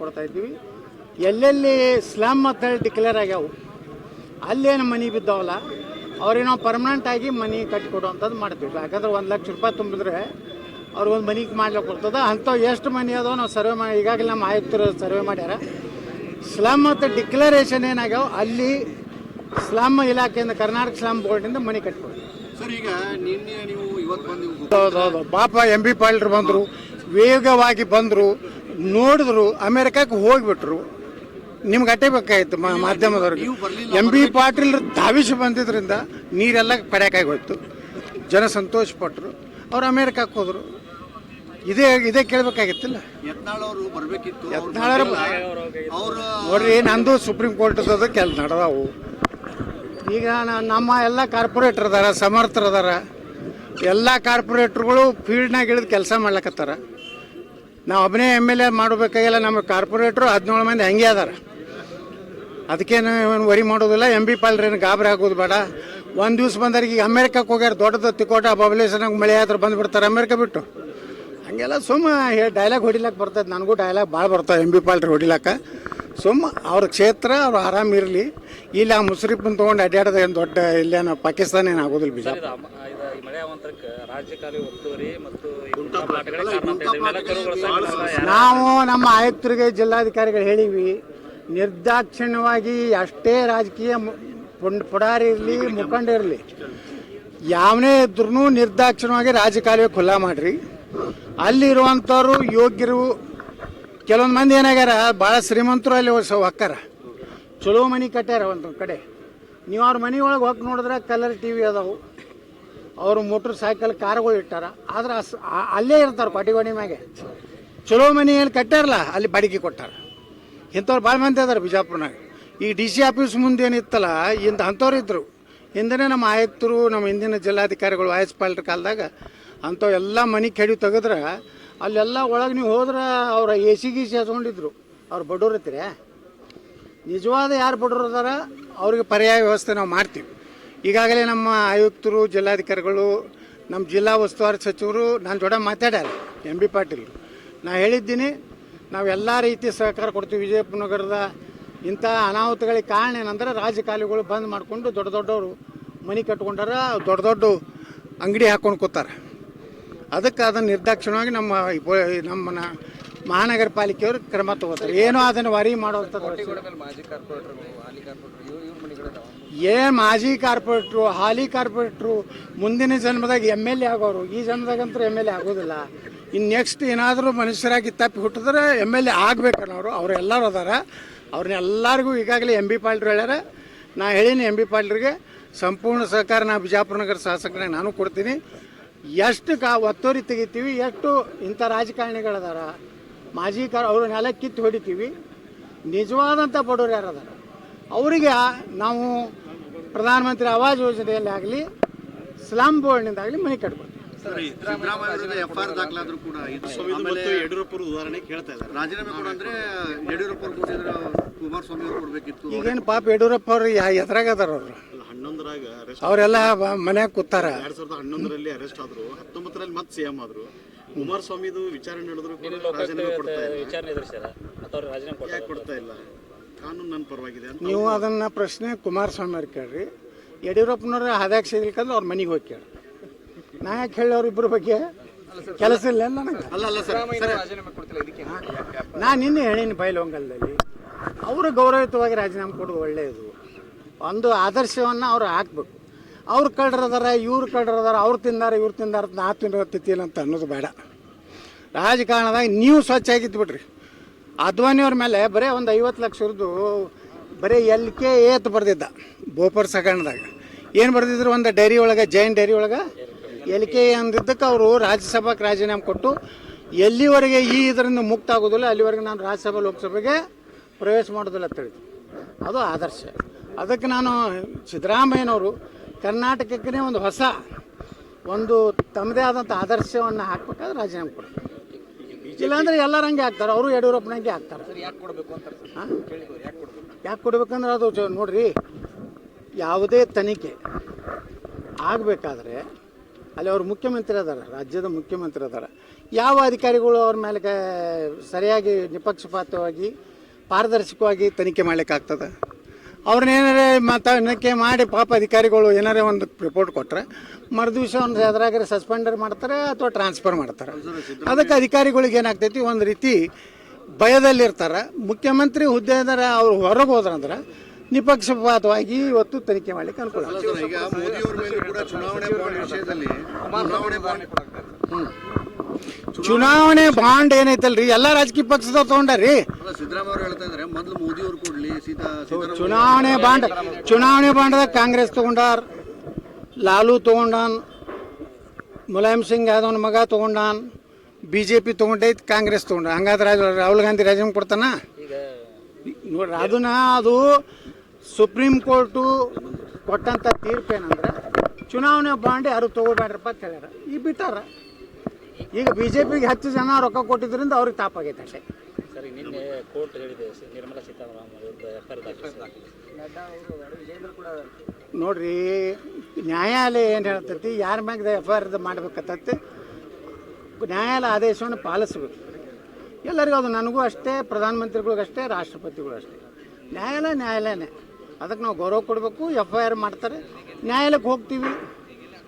ಕೊಡ್ತಾ ಇದ್ದೀವಿ. ಎಲ್ಲೆಲ್ಲಿ ಸ್ಲಮ್ ಅಂತ ಹೇಳಿ ಡಿಕ್ಲೇರ್ ಆಗ್ಯಾವು ಅಲ್ಲೇನು ಮನೆ ಬಿದ್ದಾವಲ್ಲ ಅವ್ರಿಗೆ ನಾವು ಪರ್ಮನೆಂಟ್ ಆಗಿ ಮನೆ ಕಟ್ಟಿ ಕೊಡುವಂಥದ್ದು ಮಾಡ್ತೀವಿ ಯಾಕಂದ್ರೆ ಒಂದು ಲಕ್ಷ ರೂಪಾಯಿ ತುಂಬಿದ್ರೆ ಅವ್ರಿಗೊಂದು ಮನೆಗೆ ಮಾಡ್ಲಿಕ್ಕೆ ಕೊಡ್ತದೆ. ಅಂಥವು ಎಷ್ಟು ಮನೆ ಅದೋ ನಾವು ಸರ್ವೆ ಮಾಡಿ ಈಗಾಗಲೇ ನಮ್ಮ ಆಯುಕ್ತರು ಸರ್ವೆ ಮಾಡ್ಯಾರ. ಸ್ಲಮ್ ಮತ್ತು ಡಿಕ್ಲರೇಷನ್ ಏನಾಗ್ಯಾವ ಅಲ್ಲಿ ಸ್ಲಮ್ ಇಲಾಖೆಯಿಂದ ಕರ್ನಾಟಕ ಸ್ಲಮ್ ಬೋರ್ಡಿಂದ ಮನೆ ಕಟ್ಕೊಡ್ತೀವಿ ಸರ್ ಈಗ ನಿನ್ನೆ ನೀವು ಇವತ್ತು ಬಂದು ಹೌದು ಹೌದು ಪಾಪ ಎಂ ಬಿ ಪಾಲ್ರು ಬಂದರು ವೇಗವಾಗಿ ಬಂದರು. ನೋಡಿದ್ರು ಅಮೆರಿಕಕ್ಕೆ ಹೋಗ್ಬಿಟ್ರು. ನಿಮ್ಗೆ ಅಟ್ಟೆ ಬೇಕಾಗಿತ್ತು ಮಾಧ್ಯಮದವ್ರಿಗೆ. ಎಂ ಬಿ ಪಾಟೀಲ್ ಧಾವಿಸಿ ಬಂದಿದ್ರಿಂದ ನೀರೆಲ್ಲ ಕಡೆಕಾಗಿ ಹೋಯ್ತು. ಜನ ಸಂತೋಷ ಪಟ್ಟರು ಅವ್ರು ಅಮೇರಿಕಕ್ಕೆ ಹೋದರು. ಇದೇ ಇದೇ ಕೇಳಬೇಕಾಗಿತ್ತಿಲ್ಲ? ಯತ್ನಾಳ್ ಅವರು ಬರಬೇಕಿತ್ತು. ಯತ್ನಾಳ್ ಅವರು ನೋಡ್ರಿ ನಂದು ಸುಪ್ರೀಂ ಕೋರ್ಟ್ದ ಕೆಲ ನಡೆದವು. ಈಗ ನಮ್ಮ ಎಲ್ಲ ಕಾರ್ಪೊರೇಟರ್ ಅದಾರ ಸಮರ್ಥರದಾರ ಎಲ್ಲ ಕಾರ್ಪೊರೇಟ್ರುಗಳು ಫೀಲ್ಡ್ನಾಗ ಇಳಿದು ಕೆಲಸ ಮಾಡ್ಲಕತ್ತಾರ. ನಾವು ಒಬ್ಬನೇ ಎಂ ಎಲ್ ಎ ಮಾಡಬೇಕಾಗಿಲ್ಲ ನಮ್ಮ ಕಾರ್ಪೊರೇಟ್ರು ಹದಿನೇಳು ಮಂದಿ ಹಂಗೆ ಅದಾರ. ಅದಕ್ಕೇನು ವರಿ ಮಾಡೋದಿಲ್ಲ. ಎಂ ಬಿ ಪಾಲ್ರೇನು ಗಾಬರಿ ಆಗೋದು ಬೇಡ. ಒಂದು ದಿವ್ಸ ಬಂದವ್ರಿಗೆ ಈಗ ಅಮೇರಿಕಕ್ಕೆ ಹೋಗ್ಯಾರ. ದೊಡ್ಡದ ತಿಕೋಟ ಪಾಪ್ಯುಲೇಷನಾಗ ಮಳೆ ಆದ್ರೆ ಬಂದುಬಿಡ್ತಾರೆ ಅಮೇರಿಕ ಬಿಟ್ಟು. ಹಂಗೆಲ್ಲ ಸುಮ್ಮ ಡೈಲಾಗ್ ಹೊಡಿಲಕ್ಕೆ ಬರ್ತದೆ ನನಗೂ ಡೈಲಾಗ್ ಭಾಳ ಬರ್ತಾವೆ ಎಂ ಬಿ ಪಾಲ್ರಿ ಹೊಡಿಲಕ್ಕ. ಸುಮ್ಮ ಅವ್ರ ಕ್ಷೇತ್ರ, ಅವ್ರು ಆರಾಮ ಇರಲಿ. ಇಲ್ಲಿ ಆ ಮುಸ್ರಿಫನ್ ತೊಗೊಂಡು ಅಡ್ಡಾಡೋದು ಏನು ದೊಡ್ಡ ಇಲ್ಲೇನು, ಪಾಕಿಸ್ತಾನ ಏನು ಆಗೋದಿಲ್ಲ ಇದು ಈ ಮಳೆ ಅವಾಂತರಕ್ಕೆ ರಾಜ್ಯಕಾಲಿ ಒತ್ತುವರಿ ಮತ್ತು ನಾವು ನಮ್ಮ ಆಯುಕ್ತರಿಗೆ ಜಿಲ್ಲಾಧಿಕಾರಿಗಳು ಹೇಳಿವಿ ನಿರ್ದಾಕ್ಷಿಣ್ಯವಾಗಿ ಅಷ್ಟೇ ರಾಜಕೀಯ ಮು- ಪುಂಡ್ ಪುಡಾರಿ ಇರಲಿ ಮುಖಂಡ ಇರಲಿ ಯಾವನೇ ಇದ್ರೂ ನಿರ್ದಾಕ್ಷಿಣ್ಯವಾಗಿ ರಾಜಕಾಲುವೆ ಖುಲ್ಲಾ ಮಾಡ್ರಿ. ಅಲ್ಲಿರುವಂಥವ್ರು ಯೋಗ್ಯರು ಕೆಲವೊಂದು ಮಂದಿ ಏನಾಗ್ಯಾರ ಭಾಳ ಶ್ರೀಮಂತರು ಅಲ್ಲಿ ಹೊಕ್ಕಾರ. ಚಲೋ ಮನೆ ಕಟ್ಟ್ಯಾರ ಒಂದು ಕಡೆ. ನೀವು ಅವ್ರ ಮನೆ ಒಳಗೆ ಹೋಗಿ ನೋಡಿದ್ರೆ ಕಲರ್ ಟಿ ವಿ ಅದಾವು. ಅವರು ಮೋಟ್ರ್ ಸೈಕಲ್ ಕಾರ್ಗಳು ಇಟ್ಟಾರ. ಆದ್ರೆ ಅಲ್ಲೇ ಇರ್ತಾರೆ ಪಾಟಿಗೋಣಿ ಮ್ಯಾಗೆ. ಚಲೋ ಮನೆ ಏನು ಕಟ್ಟಾರಲ್ಲ ಅಲ್ಲಿ ಬಾಡಿಗೆ ಕೊಟ್ಟಾರ. ಇಂಥವ್ರು ಭಾಳ ಮಂದಿ ಅದಾರ ಬಿಜಾಪುರ್ನಾಗ. ಈ ಡಿ ಸಿ ಆಫೀಸ್ ಮುಂದೆ ಏನಿತ್ತಲ್ಲ ಇಂಥ ಅಂಥವ್ರು ಇದ್ದರು ಹಿಂದನೇ ನಮ್ಮ ಆಯುಕ್ತರು, ನಮ್ಮ ಹಿಂದಿನ ಜಿಲ್ಲಾಧಿಕಾರಿಗಳು, ವಾಯಸ್ ಪಾಲ್ರ ಕಾಲದಾಗ ಅಂಥವು ಎಲ್ಲ ಮನೆ ಕೆಡಿ ತೆಗೆದ್ರೆ ಅಲ್ಲೆಲ್ಲ ಒಳಗೆ ನೀವು ಹೋದ್ರೆ ಅವ್ರ ಎ ಸಿ ಗೀಸಿ ಹಚ್ಕೊಂಡಿದ್ರು. ಅವ್ರು ಬಡವ್ರು ನಿಜವಾದ ಯಾರು ಬಡವ್ರು ಅದಾರ, ಅವ್ರಿಗೆ ಪರ್ಯಾಯ ವ್ಯವಸ್ಥೆ ನಾವು ಮಾಡ್ತೀವಿ. ಈಗಾಗಲೇ ನಮ್ಮ ಆಯುಕ್ತರು ಜಿಲ್ಲಾಧಿಕಾರಿಗಳು ನಮ್ಮ ಜಿಲ್ಲಾ ಉಸ್ತುವಾರಿ ಸಚಿವರು ನನ್ನ ಜೊತೆ ಮಾತಾಡ್ಯಾರ ಎಂ ಬಿ ಪಾಟೀಲ್. ನಾ ಹೇಳಿದ್ದೀನಿ ನಾವು ಎಲ್ಲ ರೀತಿ ಸಹಕಾರ ಕೊಡ್ತೀವಿ ವಿಜಯಪುರ ನಗರದ ಇಂಥ ಅನಾಹುತಗಳಿಗೆ ಕಾರಣ ಏನಂದ್ರೆ ರಾಜಕಾಲಿಗಳು ಬಂದ್ ಮಾಡಿಕೊಂಡು ದೊಡ್ಡ ದೊಡ್ಡವರು ಮನೆ ಕಟ್ಕೊಂಡಾರ ದೊಡ್ಡ ದೊಡ್ಡ ಅಂಗಡಿ ಹಾಕೊಂಡು ಕೂತಾರೆ. ಅದಕ್ಕೆ ಅದನ್ನು ನಿರ್ದಾಕ್ಷಿಣ್ಯವಾಗಿ ನಮ್ಮ ನಮ್ಮ ಮಹಾನಗರ ಪಾಲಿಕೆಯವರು ಕ್ರಮ ತಗೋತಾರೆ. ಏನೋ ಅದನ್ನು ವರಿ ಮಾಡೋವಂಥದ್ದು ಏನು ಮಾಜಿ ಕಾರ್ಪೊರೇಟ್ರು, ಹಾಲಿ ಕಾರ್ಪೊರೇಟ್ರು, ಮುಂದಿನ ಜನ್ಮದಾಗ ಎಂ ಎಲ್ ಎ ಆಗೋರು, ಈ ಜನ್ಮದಾಗಂತೂ ಎಂ ಎಲ್ ಎ ಆಗೋದಿಲ್ಲ. ಇನ್ನು ನೆಕ್ಸ್ಟ್ ಏನಾದರೂ ಮನುಷ್ಯರಾಗಿ ತಪ್ಪಿ ಹುಟ್ಟಿದ್ರೆ ಎಂ ಎಲ್ ಎ ಆಗ್ಬೇಕನ್ನೋರು ಅವ್ರು ಎಲ್ಲರೂ ಅದಾರ. ಅವ್ರನ್ನೆಲ್ಲರಿಗೂ ಈಗಾಗಲೇ ಎಂ ಬಿ ಪಾಲ್ರು ಹೇಳ್ಯಾರ. ನಾ ಹೇಳೀನಿ ಎಂ ಬಿ ಪಾಲ್ರಿಗೆ ಸಂಪೂರ್ಣ ಸಹಕಾರ ನಾ ಬಿಜಾಪುರ ನಗರ ಶಾಸಕನಾಗ ನಾನು ಕೊಡ್ತೀನಿ. ಎಷ್ಟು ಕಾ ಒತ್ತೋರಿ ತೆಗಿತೀವಿ, ಎಷ್ಟು ಇಂಥ ರಾಜಕಾರಣಿಗಳದಾರ. ಮಾಜಿ ಕಾರ್ ಅವ್ರನ್ನೆಲ್ಲ ಕಿತ್ತು ಹೊಡಿತೀವಿ. ನಿಜವಾದಂಥ ಬಡವರು ಯಾರದಾರ? ಅವರಿಗೆ ನಾವು ಪ್ರಧಾನಮಂತ್ರಿ ಆವಾಸ್ ಯೋಜನೆಯಲ್ಲಿ ಆಗಲಿ ಸ್ಲಾಮ್ ಬೋರ್ಡ್ನಿಂದ ಆಗಲಿ ಮನೆ ಕಟ್ಬೋದು. ಈಗೇನು ಪಾಪ ಯಡಿಯೂರಪ್ಪ ಅವ್ರು ಯಾ ಎದ್ರಾಗ ಅದಾರ ಅವರು ಅವರೆಲ್ಲ ಮನ್ಯಾಗ ಕೂತಾರ. ಎರಡ್ ಸಾವಿರದ ಹನ್ನೊಂದರಲ್ಲಿ ಅರೆಸ್ಟ್ ಆದ್ರು. ಹತ್ತೊಂಬತ್ತರಲ್ಲಿ ಮತ್ತೆ ಸಿಎಂ ಆದ್ರು. ಕುಮಾರಸ್ವಾಮಿದು ವಿಚಾರಣೆ ನಡೆದ್ರು ಕೂಡ ರಾಜೀನಾಮೆ ಕೊಡ್ತಾ ಇಲ್ಲ? ಅವ್ರು ಕಾನೂನು ನನ್ನ ಪರವಾಗಿದೆ ಅಂತ ನೀವು ಅದನ್ನ ಪ್ರಶ್ನೆ ಕುಮಾರಸ್ವಾಮಿ ಅವ್ರು ಕೇಳ್ರಿ. ಯಡಿಯೂರಪ್ಪನವ್ರ ಹದ್ಯಾಗ ಸಿಗ್ಲಿಕ್ಕಂದ್ರೆ ಅವ್ರ ಮನೆಗೆ ಹೋಗಿ ಕೇಳಿ ನಾ ಯಾಕೆ ಹೇಳಿ ಅವ್ರಿಬ್ಬರ ಬಗ್ಗೆ ಕೆಲಸ ಇಲ್ಲ ನನಗೆ ಅಲ್ಲ ಅಲ್ಲ ಸರ್ ಸರ್. ನಾನು ನಿನ್ನೆ ಹೇಳೀನಿ ಬೈಲೊಂಗಲದಲ್ಲಿ. ಅವರು ಗೌರವಯುತವಾಗಿ ರಾಜೀನಾಮೆ ಕೊಡೋದು ಒಳ್ಳೆಯದು ಒಂದು ಆದರ್ಶವನ್ನು ಅವ್ರು ಹಾಕ್ಬೇಕು. ಅವ್ರು ಕಳ್ರದಾರ ಇವ್ರು ಕಳ್ರದಾರ ಅವ್ರು ತಿಂದಾರ ಇವ್ರು ತಿಂದಾರ ನಾ ತಿನ್ನೋತಿಲ್ಲ ಅಂತ ಅನ್ನೋದು ಬೇಡ. ರಾಜಕಾರಣದಾಗ ನೀವು ಸ್ವಚ್ಛ ಆಗಿದ್ದು ಬಿಡ್ರಿ. ಅದ್ವಾನಿಯವ್ರ ಮೇಲೆ ಬರೀ ಒಂದು ಐವತ್ತು ಲಕ್ಷದ್ದು ಬರೀ ಎಲ್ ಕೆ ಏತ್ ಬರೆದಿದ್ದ, ಬೋಪರ್ ಸಗಣದಾಗ. ಏನು ಬರೆದಿದ್ರು ಒಂದು ಡೈರಿ ಒಳಗೆ, ಜೈನ್ ಡೈರಿ ಒಳಗೆ? ಎಲ್ ಕೆ ಅಂದಿದ್ದಕ್ಕೆ ಅವರು ರಾಜ್ಯಸಭಾಕ್ಕೆ ರಾಜೀನಾಮೆ ಕೊಟ್ಟು, ಎಲ್ಲಿವರೆಗೆ ಈ ಇದರಿಂದ ಮುಕ್ತ ಆಗೋದಿಲ್ಲ, ಅಲ್ಲಿವರೆಗೆ ನಾನು ರಾಜ್ಯಸಭಾ, ಲೋಕಸಭೆಗೆ ಪ್ರವೇಶ ಮಾಡೋದಿಲ್ಲ ಅಂತ ಹೇಳಿದ್ರು. ಅದು ಆದರ್ಶ. ಅದಕ್ಕೆ ನಾನು ಸಿದ್ದರಾಮಯ್ಯನವರು ಕರ್ನಾಟಕಕ್ಕೆ ಒಂದು ಹೊಸ, ಒಂದು ತಮ್ಮದೇ ಆದಂಥ ಆದರ್ಶವನ್ನು ಹಾಕ್ಬೇಕಾದ್ರೆ ರಾಜೀನಾಮೆ ಕೊಡ್ತಾರೆ ಇಲ್ಲಾಂದ್ರೆ ಎಲ್ಲಾರ ಹಂಗೆ ಆಗ್ತಾರೆ ಅವರು ಯಡಿಯೂರಪ್ಪನಂಗೆ ಹಂಗೆ ಹಾಂ? ಯಾಕೆ ಕೊಡ್ಬೇಕಂದ್ರೆ ಅದು ನೋಡ್ರಿ ಯಾವುದೇ ತನಿಖೆ ಆಗಬೇಕಾದ್ರೆ ಅಲ್ಲಿ ಅವ್ರು ಮುಖ್ಯಮಂತ್ರಿ ಅದಾರ ರಾಜ್ಯದ ಮುಖ್ಯಮಂತ್ರಿ ಅದಾರ. ಯಾವ ಅಧಿಕಾರಿಗಳು ಅವ್ರ ಮೇಲೆ ಸರಿಯಾಗಿ ನಿಪಕ್ಷಪಾತವಾಗಿ ಪಾರದರ್ಶಕವಾಗಿ ತನಿಖೆ ಮಾಡ್ಲಿಕ್ಕಾಗ್ತದೆ? ಅವ್ರನ್ನ ಮಾತಾಡಕ್ಕೆ ಮಾಡಿ ಪಾಪ ಅಧಿಕಾರಿಗಳು ಏನಾರೇ ಒಂದು ರಿಪೋರ್ಟ್ ಕೊಟ್ಟರೆ ಮರುದಿವಸ ಒಂದು ಅದ್ರಾಗ ಸಸ್ಪೆಂಡರ್ ಮಾಡ್ತಾರೆ ಅಥವಾ ಟ್ರಾನ್ಸ್ಫರ್ ಮಾಡ್ತಾರೆ. ಅದಕ್ಕೆ ಅಧಿಕಾರಿಗಳಿಗೆ ಏನಾಗ್ತೈತಿ ಒಂದು ರೀತಿ ಭಯದಲ್ಲಿರ್ತಾರೆ. ಮುಖ್ಯಮಂತ್ರಿ ಹುದ್ದೆದಾರ ಅವ್ರು ಹೊರಗೆ ಹೋದ್ರಂದ್ರೆ ನಿಪಕ್ಷಪಾತವಾಗಿ ಇವತ್ತು ತನಿಖೆ ಮಾಡ್ಲಿಕ್ಕೆ ಅನುಕೂಲ ಚುನಾವಣೆ ಚುನಾವಣೆ ಬಾಂಡ್ ಏನೈತಲ್ರಿ? ಎಲ್ಲ ರಾಜಕೀಯ ಪಕ್ಷದವ್ರು ತಗೊಂಡಾರಿ ಚುನಾವಣೆ ಬಾಂಡ್ ಚುನಾವಣೆ ಬಾಂಡ್ದಾಗ ಕಾಂಗ್ರೆಸ್ ತಗೊಂಡಾರ್ ಲಾಲು ತಗೊಂಡಾನ್ ಮುಲಾಯಂ ಸಿಂಗ್ ಯಾದವನ ಮಗ ತಗೊಂಡಾನ್ ಬಿ ಜೆ ಪಿ ತೊಗೊಂಡೈತಿ ಕಾಂಗ್ರೆಸ್ ತೊಗೊಂಡ ಹಂಗಾದ್ರೆ ರಾಜ ರಾಹುಲ್ ಗಾಂಧಿ ರಾಜೀನಾಮೆ ಕೊಡ್ತಾನ? ನೋಡ್ರಿ ಅದನ್ನ ಅದು ಸುಪ್ರೀಂ ಕೋರ್ಟು ಕೊಟ್ಟಂಥ ತೀರ್ಪೇನಂದ್ರೆ ಚುನಾವಣೆ ಬಾಂಡ್ ಯಾರು ತಗೋಬೇಡ್ರಪ್ಪ ಅಂತ ಹೇಳ್ಯಾರ. ಈಗ ಬಿಟ್ಟಾರ. ಈಗ ಬಿ ಜೆ ಪಿಗೆ ಹತ್ತು ಜನ ರೊಕ್ಕ ಕೊಟ್ಟಿದ್ರಿಂದ ಅವ್ರಿಗೆ ತಾಪಾಗೈತೆ ಅಷ್ಟೇ. ಸರ್ ನಿನ್ನೆ ಕೋರ್ಟ್ ಹೇಳಿದೆ ಸಿ- ನಿರ್ಮಲಾ ಸೀತಾರಾಮನ್ ವಿರುದ್ಧ ಎಫ್ ಐ ಆರ್ ನೋಡ್ರಿ ನ್ಯಾಯಾಲಯ ಏನು ಹೇಳ್ತೈತಿ ಯಾರ ಮ್ಯಾಗ ಎಫ್ ಐ ಆರ್ ಮಾಡ್ಬೇಕತ್ತೈತಿ ನ್ಯಾಯಾಲಯ ಆದೇಶವನ್ನು ಪಾಲಿಸ್ಬೇಕು. ಎಲ್ಲರಿಗೂ ಅದು ನನಗೂ ಅಷ್ಟೇ ಪ್ರಧಾನಮಂತ್ರಿಗಳಿಗೂ ಅಷ್ಟೇ ರಾಷ್ಟ್ರಪತಿಗಳು ಅಷ್ಟೇ. ನ್ಯಾಯಾಲಯ ನ್ಯಾಯಾಲಯನೇ. ಅದಕ್ಕೆ ನಾವು ಗೌರವ ಕೊಡಬೇಕು ಎಫ್ ಐ ಆರ್ ಮಾಡ್ತಾರೆ. ನ್ಯಾಯಾಲಯಕ್ಕೆ ಹೋಗ್ತೀವಿ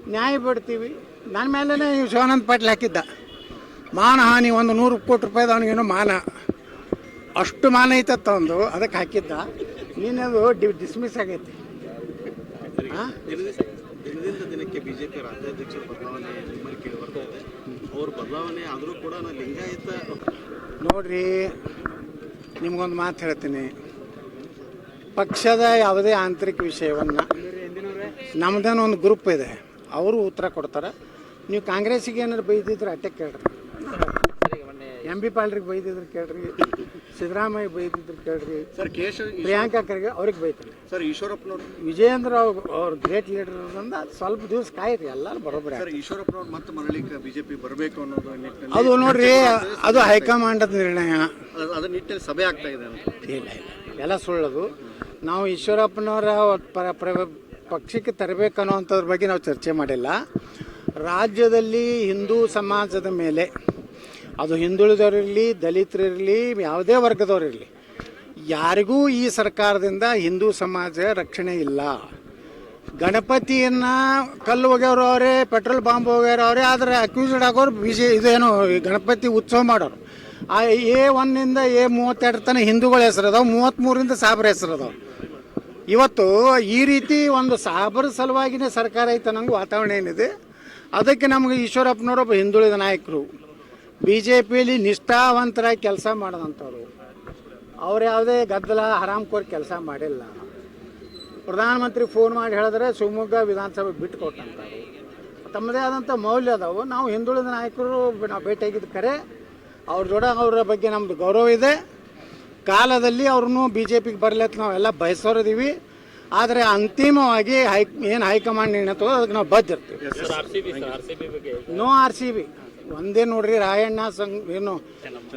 ನ್ಯಾಯ ಬಿಡ್ತೀವಿ. ನನ್ನ ಮೇಲೇ ಶಿವಾನಂದ ಪಾಟೀಲ್ ಹಾಕಿದ್ದ. ಮಾನ ಹಾನಿ ಒಂದು ನೂರು ಕೋಟಿ ರೂಪಾಯಿದ ಅವನಿಗೇನೋ ಮಾನ. ಅಷ್ಟು ಮಾನ ಐತತ್ತ ಒಂದು ಅದಕ್ಕೆ ಹಾಕಿದ್ದ. ನೀನದು ಡಿ ಡಿಸ್ಮಿಸ್ ಆಗೈತಿ. ದಿನದಿಂದ ದಿನಕ್ಕೆ ಬಿಜೆಪಿ ರಾಜ್ಯಾಧ್ಯಕ್ಷರ ಬದಲಾವಣೆ ನಿಮ್ಮಲ್ಲಿ ಕೇಳಿ ಬರ್ತಾ ಇದೆ ಅವ್ರ ಬದಲಾವಣೆ ಆದರೂ ಕೂಡ ನಾನು ಲಿಂಗಾಯತ. ನೋಡ್ರಿ ನಿಮ್ಗೊಂದು ಮಾತು ಹೇಳ್ತೀನಿ. ಪಕ್ಷದ ಯಾವುದೇ ಆಂತರಿಕ ವಿಷಯವನ್ನು ನಮ್ದೇನೋ ಒಂದು ಗ್ರೂಪ್ ಇದೆ. ಅವರು ಉತ್ತರ ಕೊಡ್ತಾರೆ. ನೀವು ಕಾಂಗ್ರೆಸ್ಸಿಗೆ ಏನಾರು ಬೈದಿದ್ರೆ ಅಟ್ಟೆ ಕೇಳ್ರಿ. ಎಂ ಬಿ ಪಾಲ್ರಿಗೆ ಬೈದಿದ್ರು ಕೇಳ್ರಿ ಸಿದ್ದರಾಮಯ್ಯ ಬೈದಿದ್ರು ಕೇಳ್ರಿ ಸರ್ ಕೇಶವ್ ಪ್ರಿಯಾಂಕಾ ಖರ್ಗೆ ಅವ್ರಿಗೆ ಬೈತಾರೆ. ಸರ್ ಈಶ್ವರಪ್ಪನವ್ರು ವಿಜಯೇಂದ್ರ ಅವ್ರು ಗ್ರೇಟ್ ಲೀಡರ್ ಅಂದ ಸ್ವಲ್ಪ ದಿವಸ ಕಾಯಿರಿ ಎಲ್ಲರೂ ಬರೋಬ್ರಿ ಸರ್ ಈಶ್ವರಪ್ಪನವ್ರು ಮತ್ತೆ ಮರಳಿಕ ಬಿಜೆಪಿ ಬರಬೇಕು ಅನ್ನೋದು ನಿಟ್ಟಿನಲ್ಲಿ ಅದು ನೋಡ್ರಿ ಅದು ಹೈಕಮಾಂಡದ ನಿರ್ಣಯ. ಅದ್- ಅದ್ರ ನಿಟ್ಟಿನಲ್ಲಿ ಸಭೆ ಆಗ್ತಾ ಇದೆ ಅಂತ. ಇಲ್ಲ ಇಲ್ಲ ಎಲ್ಲ ಸುಳ್ಳದು. ನಾವು ಈಶ್ವರಪ್ಪನವರ ಪಕ್ಷಕ್ಕೆ ತರಬೇಕು ತರಬೇಕನ್ನೋವಂಥದ್ರ ಬಗ್ಗೆ ನಾವು ಚರ್ಚೆ ಮಾಡಿಲ್ಲ. ರಾಜ್ಯದಲ್ಲಿ ಹಿಂದೂ ಸಮಾಜದ ಮೇಲೆ, ಅದು ಹಿಂದುಳಿದವರಿರಲಿ, ದಲಿತರಿರಲಿ, ಯಾವುದೇ ವರ್ಗದವರಿರಲಿ, ಯಾರಿಗೂ ಈ ಸರ್ಕಾರದಿಂದ ಹಿಂದೂ ಸಮಾಜ ರಕ್ಷಣೆ ಇಲ್ಲ. ಗಣಪತಿಯನ್ನು ಕಲ್ಲು ಒಗೆಯವರು ಅವರೇ, ಪೆಟ್ರೋಲ್ ಬಾಂಬ್ ಹೋಗ್ಯಾರ ಅವರೇ, ಆದರೆ ಅಕ್ಯೂಸ್ಡ್ ಆಗೋರು ಬಿ ಜೆ ಇದೇನು ಗಣಪತಿ ಉತ್ಸವ ಮಾಡೋರು. ಆ ಎ ಒನ್ನಿಂದ ಎ ಮೂವತ್ತೆರಡು ತನಕ ಹಿಂದೂಗಳ ಹೆಸರು ಅದಾವೆ ಮೂವತ್ತ್ಮೂರಿಂದ ಸಾಬ್ರ ಹೆಸರು ಅದಾವೆ. ಇವತ್ತು ಈ ರೀತಿ ಒಂದು ಸಾಬರ ಸಲುವಾಗಿನೇ ಸರ್ಕಾರ ಐತೆ ನಂಗೆ ವಾತಾವರಣ ಏನಿದೆ? ಅದಕ್ಕೆ ನಮಗೆ ಈಶ್ವರಪ್ಪನವರೊಬ್ಬ ಹಿಂದುಳಿದ ನಾಯಕರು. ಬಿ ಜೆ ಪಿಯಲ್ಲಿ ನಿಷ್ಠಾವಂತರಾಗಿ ಕೆಲಸ ಮಾಡಿದಂಥವ್ರು. ಅವ್ರು ಯಾವುದೇ ಗದ್ದಲ, ಹರಾಮ್ಕೋರ್ ಕೆಲಸ ಮಾಡಿಲ್ಲ. ಪ್ರಧಾನಮಂತ್ರಿ ಫೋನ್ ಮಾಡಿ ಹೇಳಿದ್ರೆ ಶಿವಮೊಗ್ಗ ವಿಧಾನಸಭೆ ಬಿಟ್ಟು ಕೊಟ್ಟಂಥವ್ರು ತಮ್ಮದೇ ಆದಂಥ ಮೌಲ್ಯ ಅದಾವು. ನಾವು ಹಿಂದುಳಿದ ನಾಯಕರು ನಾವು ಭೇಟಿಯಾಗಿದ್ದು ಕರೆ ಅವ್ರ ಜೋಡ ಅವರ ಬಗ್ಗೆ ನಮ್ಮದು ಗೌರವ ಇದೆ. ಕಾಲದಲ್ಲಿ ಅವ್ರನ್ನೂ ಬಿ ಜೆ ಪಿಗೆ ಬರಲತ್ತ ನಾವೆಲ್ಲ ಬಯಸೋರಿದ್ದೀವಿ. ಆದರೆ ಅಂತಿಮವಾಗಿ ಹೈ ಏನು ಹೈಕಮಾಂಡ್ ನಿರ್ಣಯ ತಗೋ ಅದಕ್ಕೆ ನಾವು ಬದ್ಧ ಇರ್ತೀವಿ ಸರ್ ಆರ್ ಸರ್ ಆರ್ ಬಗ್ಗೆ ನೋ ಆರ್ ಸಿ ಬಿ ಒಂದೇ ನೋಡ್ರಿ ರಾಯಣ್ಣ ಸಂಗ್ ಏನು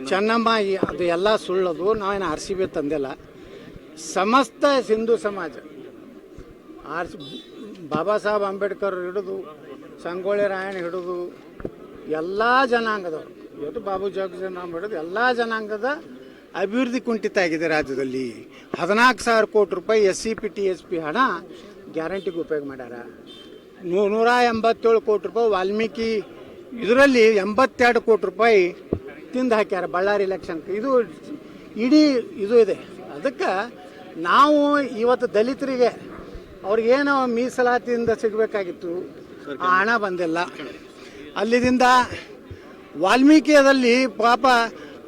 ಚೆನ್ನಮ್ಮ. ಅದು ಎಲ್ಲ ಸುಳ್ಳದು ನಾವೇನು ಆರ್ ಸಿ ಬಿ ತಂದಿಲ್ಲ. ಸಮಸ್ತ ಹಿಂದೂ ಸಮಾಜ ಆರ್ ಸಿ ಬಾಬಾ ಸಾಹೇಬ್ ಅಂಬೇಡ್ಕರ್ ಹಿಡಿದು ಸಂಗೊಳ್ಳಿ ರಾಯಣ್ಣ ಹಿಡಿದು ಎಲ್ಲ ಜನಾಂಗದವರು ಇವತ್ತು ಬಾಬು ಜಗಜನ್ ಹಿಡಿದು ಎಲ್ಲ ಜನಾಂಗದ ಅಭಿವೃದ್ಧಿ ಕುಂಠಿತ ಆಗಿದೆ ರಾಜ್ಯದಲ್ಲಿ. ಹದಿನಾಲ್ಕು ಸಾವಿರ ಕೋಟಿ ರೂಪಾಯಿ S C P T S P ಹಣ ಗ್ಯಾರಂಟಿಗೆ ಉಪಯೋಗ ಮಾಡ್ಯಾರ. ನೂರ ಎಂಬತ್ತೇಳು ಕೋಟಿ ರೂಪಾಯಿ ವಾಲ್ಮೀಕಿ, ಇದರಲ್ಲಿ ಎಂಬತ್ತೆರಡು ಕೋಟಿ ರೂಪಾಯಿ ತಿಂದು ಹಾಕ್ಯಾರ ಬಳ್ಳಾರಿ ಎಲೆಕ್ಷನ್ ಇದು ಇಡೀ ಇದು ಇದೆ. ಅದಕ್ಕೆ ನಾವು ಇವತ್ತು ದಲಿತರಿಗೆ ಅವ್ರಿಗೇನೋ ಮೀಸಲಾತಿಯಿಂದ ಸಿಗಬೇಕಾಗಿತ್ತು. ಆ ಹಣ ಬಂದಿಲ್ಲ. ಅಲ್ಲಿದಿಂದ ವಾಲ್ಮೀಕಿಯದಲ್ಲಿ ಪಾಪ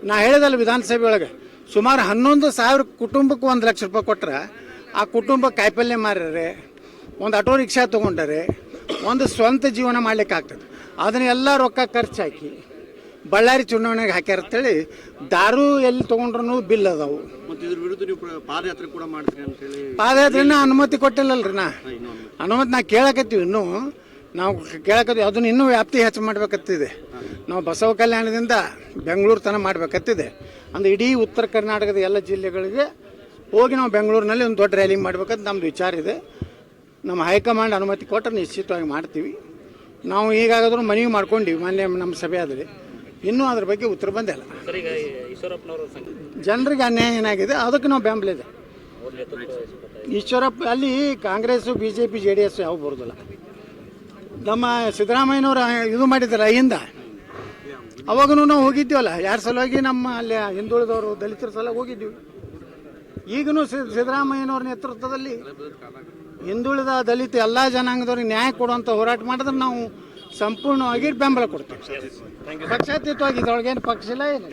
ನಾ ಹೇಳಿದಲ್ಲ ವಿಧಾನಸಭೆ ಒಳಗೆ ಸುಮಾರು ಹನ್ನೊಂದು ಸಾವಿರ ಕುಟುಂಬಕ್ಕೆ ಒಂದು ಲಕ್ಷ ರೂಪಾಯಿ ಕೊಟ್ರೆ ಆ ಕುಟುಂಬ ಕಾಯಿಪಲ್ಯ ಮಾರ್ಯಾರೆ ಒಂದು ಆಟೋ ರಿಕ್ಷಾ ತೊಗೊಂಡರೆ ಒಂದು ಸ್ವಂತ ಜೀವನ ಮಾಡ್ಲಿಕ್ಕೆ ಆಗ್ತದೆ. ಅದನ್ನೆಲ್ಲ ರೊಕ್ಕ ಖರ್ಚು ಹಾಕಿ ಬಳ್ಳಾರಿ ಚುನಾವಣೆಗೆ ಹಾಕ್ಯಾರ ಅಂತೇಳಿ ದಾರು ಎಲ್ಲಿ ತೊಗೊಂಡ್ರು ಬಿಲ್ ಅದಾವು. ಪಾದಯಾತ್ರೆ ಕೂಡ ಮಾಡ್ತೀರಿ ಪಾದಯಾತ್ರೆನ ಅನುಮತಿ ಕೊಟ್ಟಿಲ್ಲಲ್ರಿ ನಾ. ಅನುಮತಿ ನಾ ಕೇಳಕತ್ತೀವಿ ಇನ್ನೂ. ನಾವು ಕೇಳಕದು ಅದನ್ನ ಇನ್ನೂ ವ್ಯಾಪ್ತಿ ಹೆಚ್ಚು ಮಾಡಬೇಕತ್ತಿದೆ. ನಾವು ಬಸವ ಕಲ್ಯಾಣದಿಂದ ಬೆಂಗಳೂರು ತನಕ ಮಾಡಬೇಕತ್ತಿದೆ. ಅಂದರೆ ಇಡೀ ಉತ್ತರ ಕರ್ನಾಟಕದ ಎಲ್ಲ ಜಿಲ್ಲೆಗಳಿಗೆ ಹೋಗಿ ನಾವು ಬೆಂಗಳೂರಿನಲ್ಲಿ ಒಂದು ದೊಡ್ಡ ರ್ಯಾಲಿ ಮಾಡಬೇಕಂತ ನಮ್ಮದು ವಿಚಾರ ಇದೆ. ನಮ್ಮ ಹೈಕಮಾಂಡ್ ಅನುಮತಿ ಕೊಟ್ಟರೆ ನಿಶ್ಚಿತವಾಗಿ ಮಾಡ್ತೀವಿ. ನಾವು ಈಗಾಗಾದರೂ ಮನವಿ ಮಾಡ್ಕೊಂಡಿವಿ ಮೊನ್ನೆ ನಮ್ಮ ಸಭೆ ಆದ್ರೆ ಇನ್ನೂ ಅದ್ರ ಬಗ್ಗೆ ಉತ್ತರ ಬಂದಿಲ್ಲ. ಜನರಿಗೆ ಅನ್ಯಾಯ ಏನಾಗಿದೆ ಅದಕ್ಕೆ ನಾವು ಬೆಂಬಲ ಇದೆ. ಈಶ್ವರಪ್ಪ ಅಲ್ಲಿ Congress B J P J D S ಯಾವ ಬರೋದಿಲ್ಲ. ನಮ್ಮ ಸಿದ್ದರಾಮಯ್ಯನವರು ಇದು ಮಾಡಿದ್ದಾರೆ ಹಿಂದ ಅವಾಗೂ ನಾವು ಹೋಗಿದ್ದೀವಲ್ಲ ಯಾರ ಸಲುವಾಗಿ ನಮ್ಮ ಅಲ್ಲಿ ಹಿಂದುಳಿದವರು ದಲಿತರ ಸಲ ಹೋಗಿದ್ದೀವಿ. ಈಗಲೂ ಸಿದ್ದರಾಮಯ್ಯನವ್ರ ನೇತೃತ್ವದಲ್ಲಿ ಹಿಂದುಳಿದ ದಲಿತ ಎಲ್ಲ ಜನಾಂಗದವ್ರಿಗೆ ನ್ಯಾಯ ಕೊಡುವಂಥ ಹೋರಾಟ ಮಾಡಿದ್ರೆ ನಾವು ಸಂಪೂರ್ಣವಾಗಿ ಬೆಂಬಲ ಕೊಡ್ತೀವಿ. ಪಕ್ಷಾತೀತವಾಗಿ ಇದ್ರೊಳಗೇನು ಪಕ್ಷ ಇಲ್ಲ ಏನು.